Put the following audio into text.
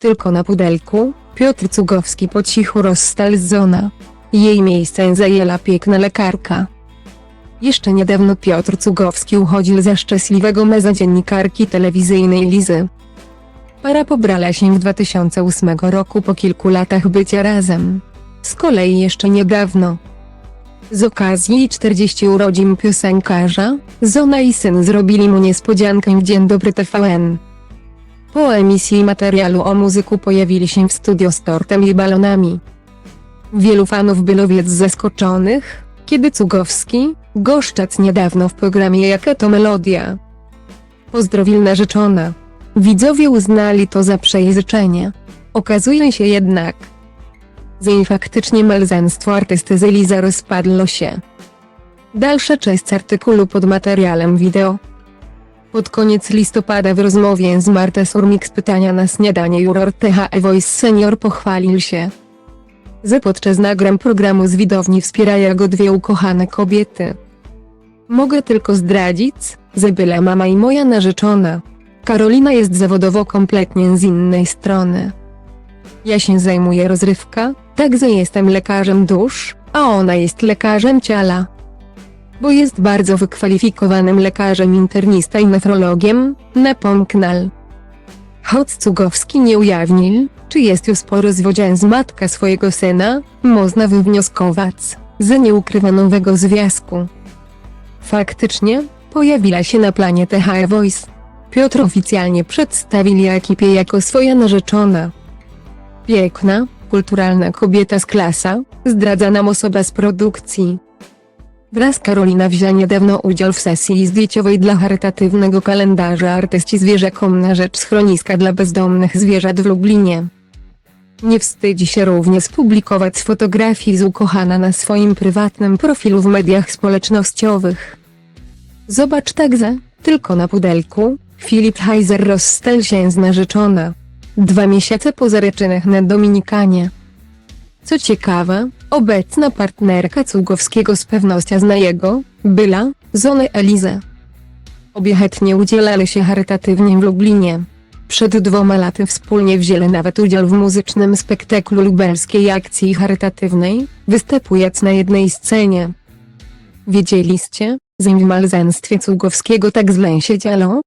Tylko na pudelku, Piotr Cugowski po cichu rozstał z Zona. Jej miejsce zajęła piękna lekarka. Jeszcze niedawno Piotr Cugowski uchodził za szczęśliwego meza dziennikarki telewizyjnej Lizy. Para pobrała się w 2008 roku po kilku latach bycia razem. Z kolei jeszcze niedawno. Z okazji 40 urodzin piosenkarza, Zona i syn zrobili mu niespodziankę w Dzień Dobry TVN. Po emisji materialu o muzyku pojawili się w studio z tortem i balonami. Wielu fanów było więc zaskoczonych, kiedy Cugowski, goszczec niedawno w programie Jaka to melodia. Pozdrowił narzeczona. Widzowie uznali to za przejrzyczenie. Okazuje się jednak, że faktycznie małżeństwo artysty z Eliza rozpadło się. Dalsza część artykułu pod materiałem wideo. Pod koniec listopada w rozmowie z Martę Surmik z pytania na śniadanie juror THE Voice Senior pochwalił się, że podczas nagram programu z widowni wspierają go dwie ukochane kobiety. Mogę tylko zdradzić, że byle mama i moja narzeczona. Karolina jest zawodowo kompletnie z innej strony. Ja się zajmuję rozrywka, także jestem lekarzem dusz, a ona jest lekarzem ciała. Bo jest bardzo wykwalifikowanym lekarzem internista i nefrologiem, napomknął. Choć Cugowski nie ujawnił, czy jest już po rozwodzie z matka swojego syna, można wywnioskować, że nie ukrywa nowego związku. Faktycznie, pojawiła się na planie THE Voice. Piotr oficjalnie przedstawili ekipie jako swoja narzeczona. Piękna, kulturalna kobieta z klasa, zdradza nam osoba z produkcji. Wraz Karolina wzięła niedawno udział w sesji zdjęciowej dla charytatywnego kalendarza artyści zwierzakom na rzecz schroniska dla bezdomnych zwierząt w Lublinie. Nie wstydzi się również publikować fotografii z ukochana na swoim prywatnym profilu w mediach społecznościowych. Zobacz także, tylko na pudelku, Filip Heiser rozstał się z narzeczona. Dwa miesiące po zaręczynach na Dominikanie. Co ciekawe, obecna partnerka Cugowskiego z pewnością zna jego, była, żonę Elizę. Obie chętnie udzielali się charytatywnie w Lublinie. Przed dwoma laty wspólnie wzięli nawet udział w muzycznym spektaklu lubelskiej akcji charytatywnej, występując na jednej scenie. Wiedzieliście, że w małżeństwie Cugowskiego tak źle się działo?